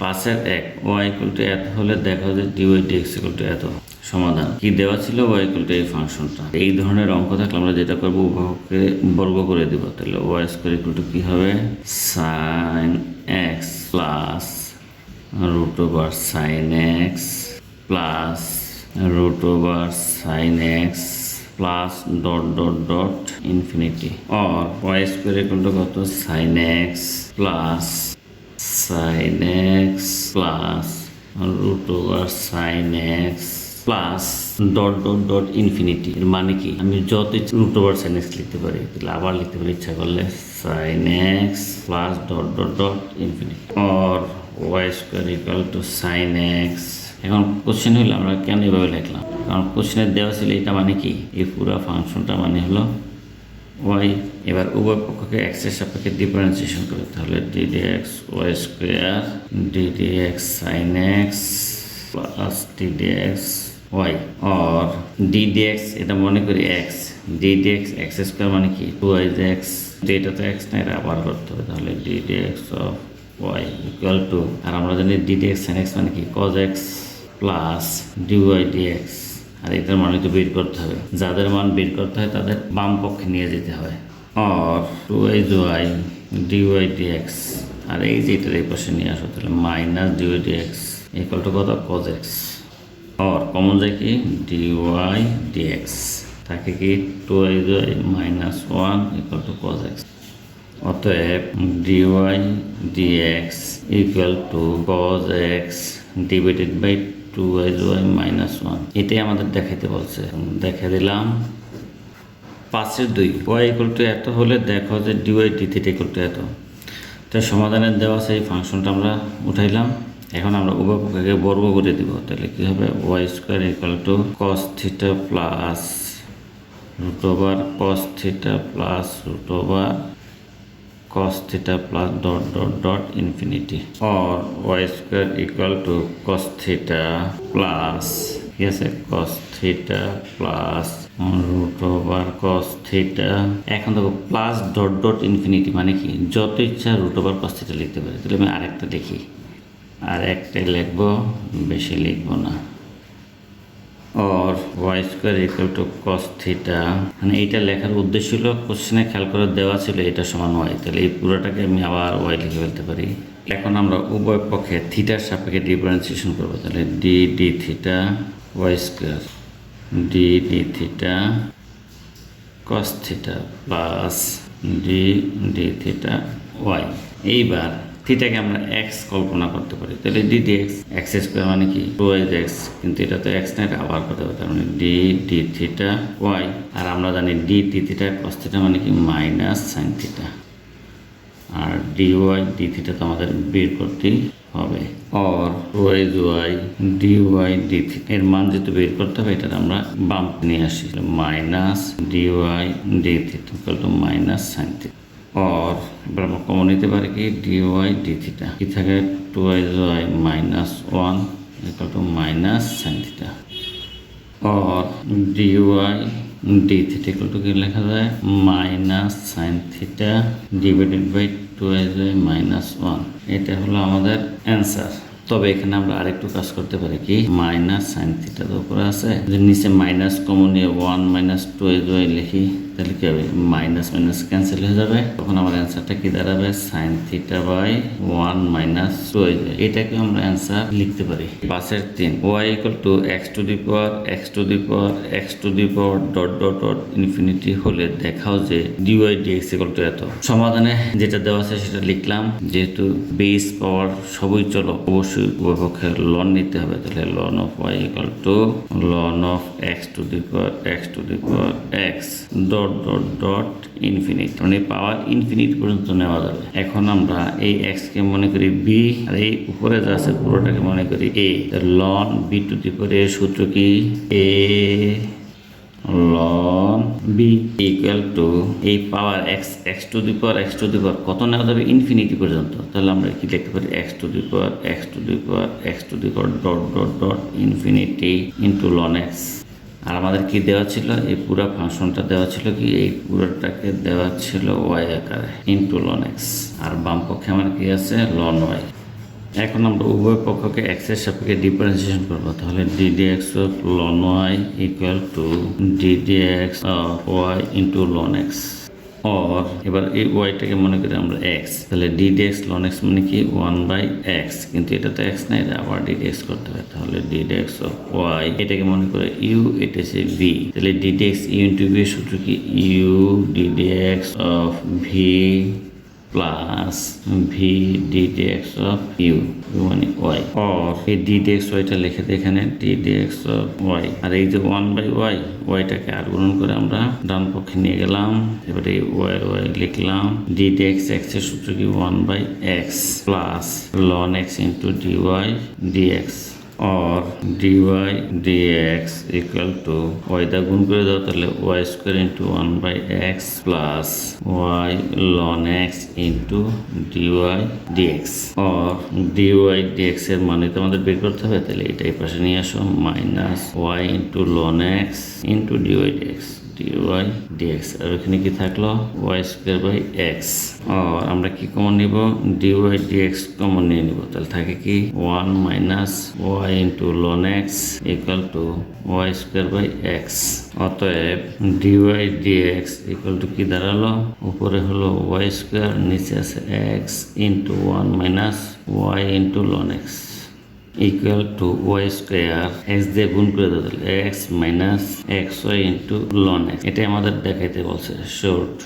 পাশের এক Y equal to এত হলে দেখা যায় d y d x equal to এত সমাধান। কি দেওয়া ছিল? ওয়াই ইকুয়াল টু এই ফাংশনটা। এই ধরনের অঙ্ক থাকলে আমরা যেটা করব, উভয়কে বর্গ করে দিব। তাহলে ওয়াই স্কোয়ার ইকুয়াল টু কি হবে? Sine x plus root over sine x plus root over sin x plus dot dot dot infinity or y square equal to কত? Sine x plus sin x plus root over sin x plus dot dot dot infinity এর মানে কি? আমি যত root over sine x লিখতে পারি, তাহলে আবার লিখতে পারি ইচ্ছা করলে sine x plus dot dot dot infinity or y square equal to sine x এখন কোশ্চেন হইল, আমরা কেন এভাবে লিখলাম? কারণ কোশ্চেনে দেওয়া ছিল এটা মানে কি? এই পুরো ফাংশনটা মানে হলো ওয়াই এবার উভয় পক্ষকে এক্সের সাপেক্ষে ডিফারেন্সিয়েশন করে তাহলে d d x y square d d x sine x plus d d x y or d d x এটা মনে করি x d d x x square মানে কি? টু ওয়াই এক্স এটা তো এক্স না আবার করতে হবে। তাহলে d d x of y equal to আর আমরা জানি d d x sine x মানে কি? Cos x plus d y d x আর এটার মান তো বের করতে হবে। যাদের মান বের করতে হয় তাদের বাম পক্ষে নিয়ে যেতে হয়। Or two h y d y d x আর এই যে এটার এই পাশে নিয়ে আসো তাহলে minus d y d x equal to কত? কজ এক্স অর কমন যায় কি? ডিওয়াই ডিএক্স থাকে কি? Two y minus one equal to cos x অতএব d y d x equal to cos x divided by two y y minus one এটাই আমাদের দেখাইতে বলছে। দেখে দিলাম পাঁচের দুই। ওয়াই ইকুয়াল টু এত হলে দেখো যে d y d theta equal to এত। তো সমাধানের দেওয়া সেই ফাংশনটা আমরা উঠাইলাম। এখন আমরা উভয় পক্ষকে বর্গ করে দিব। তাহলে কি হবে? Y square equal to cos theta plus root over cos theta plus root over cos theta plus dot dot dot infinity or y square equal to cos theta plus yes cos theta plus root over cos theta এখন দেখো plus dot dot infinity মানে কি যত ইচ্ছা root over cos theta লিখতে পারি তাহলে আমি আরেকটা লিখি আর একটাই লিখব বেশি লিখব না or y square equal to cos theta মানে এইটা লেখার উদ্দেশ্য হলো কোশ্চেনে খেয়াল করে দেওয়া ছিল এটা সমান ওয়াই তাহলে এই পুরোটাকে আমি আবার ওয়াই লিখে ফেলতে পারি। এখন আমরা উভয় পক্ষে থিটার সাপেক্ষে ডিফারেন্সিয়েশন করব। তাহলে d d theta y square d d theta cos theta plus d d theta y এইবার থিটাকে আমরা এক্স কল্পনা করতে পারি। তাহলে d d x x square মানে কি? টু ওয়াই এক্স কিন্তু এটা তো এক্স না আবার করতে হবে। তার মানে ডি ডি থিটা ওয়াই আর আমরা জানি d d theta cos theta মানে কি? Minus sine theta. আর ডি ওয়াই ডি থিটা তো আমাদের বের করতেই হবে। Or y y d y d theta. এর মান যেহেতু বের করতে হবে এটা আমরা বাম নিয়ে আসি। Minus d y d theta minus sine theta. এবার আমরা কমন নিতে পারি কি? ওয়াই ডি থিটা কি থাকে? Two y y minus two minus sine theta or d theta equal to কি লেখা যায়? Theta divided by two y y minus one এটা হলো আমাদের অ্যান্সার তবে এখানে আমরা আরেকটু কাজ করতে পারি কি? মাইনাস সাইন থিটার উপরে আছে। নিচে মাইনাস কমন নিয়ে ওয়ান মাইনাস টু ওয়াই লিখি তাহলে কি হবে? মাইনাস মাইনাস ক্যান্সেল হয়ে যাবে। তখন আমার অ্যান্সারটা কি দাঁড়াবে? Sine theta by one minus two y এটাকে আমরা অ্যান্সার লিখতে পারি। পাশের তিন। Y equal to x to the power x to the power x to the power dot dot dot infinity হলে দেখাও যে ডিওয়াই ডিএক্স ইকুয়াল টু এত। সমাধানে যেটা দেওয়া আছে সেটা লিখলাম। যেহেতু বেস পাওয়ার সবই চলো অবশ্যই উভয়পক্ষের লন নিতে হবে। তাহলে ln of y equal to ln of x to the power x to the power x dot dot dot dot infinite মানে পাওয়ার ইনফিনিট পর্যন্ত নেওয়া যাবে। এখন আমরা এই এক্স কে মনে করি বি আর এই উপরে যা আছে পুরোটাকে মনে করি A loan B to the এর সূত্র কি? A ln b equal to এই power x x to the power x to the power কত নেওয়া যাবে? ইনফিনিটি পর্যন্ত। তাহলে আমরা কি লিখতে পারি? X to the power x to the power x to the power dot dot dot infinity into ln x আর আমাদের কি দেওয়া ছিল? এই পুরো ফাংশনটা দেওয়া ছিল কি? এই পুরোটাকে দেওয়া ছিল ওয়াই আকারে ইন্টু লন এক্স আর বাম পক্ষে আমার কি আছে? লন ওয়াই এখন আমরা উভয় পক্ষকে এক্সের সাপেক্ষে ডিফারেন্সিয়েশন করব। তাহলে d d x ln y equal to d d x y into ln x or এবার এই ওয়াইটাকে মনে করি আমরা এক্স তাহলে ডি এক্স লন এক্স মানে কি? ওয়ান বাই এক্স কিন্তু এটা তো এক্স নাই আবার ডি এক্স করতে হবে, তাহলে ডি এক্স অফ ওয়াই এটাকে মনে করে ইউ এটা হচ্ছে ভি তাহলে D X U into V সূত্র কি? U D X of V plus V DD X of U মানে ওয়াই অর এই ডিডি এক্স ওয়াইটা লিখে দিই এখানে ডিডি এক্স অফ ওয়াই আর এই যে ওয়ান বাই ওয়াই ওয়াইটাকে আর গুণন করে আমরা ডান পক্ষে নিয়ে গেলাম, এবারে ওয়াই ওয়াই লিখলাম ডিডি এক্স এক্সের সূত্র কি one by x plus ln x into d y d x or dy dx equal to y দা গুণ করে দাও, তাহলে Y square into one by X plus Y ln X into DY DX or DY DX এর মানে তো আমাদের বের করতে হবে, তাহলে এটাই পাশে নিয়ে আসো minus y into ln x into d y d x d y d x আর ওখানে কি থাকল? ওয়াই স্কোয়ার বাই এক্স আর আমরা কি কমন নিব? ডিওয়াই ডিএক্স কমন নিয়ে নিব। তাহলে থাকে কি? One minus y into ln x equal to y square by x অতএব d y d x equal to কি দাঁড়াল? উপরে হলো ওয়াই স্কোয়ার নিচে আছে x into one minus y into ln x equal to y square x দিয়ে গুণ করে তাহলে x minus x y into ln x এটাই আমাদের দেখাইতে বলছে শর্ট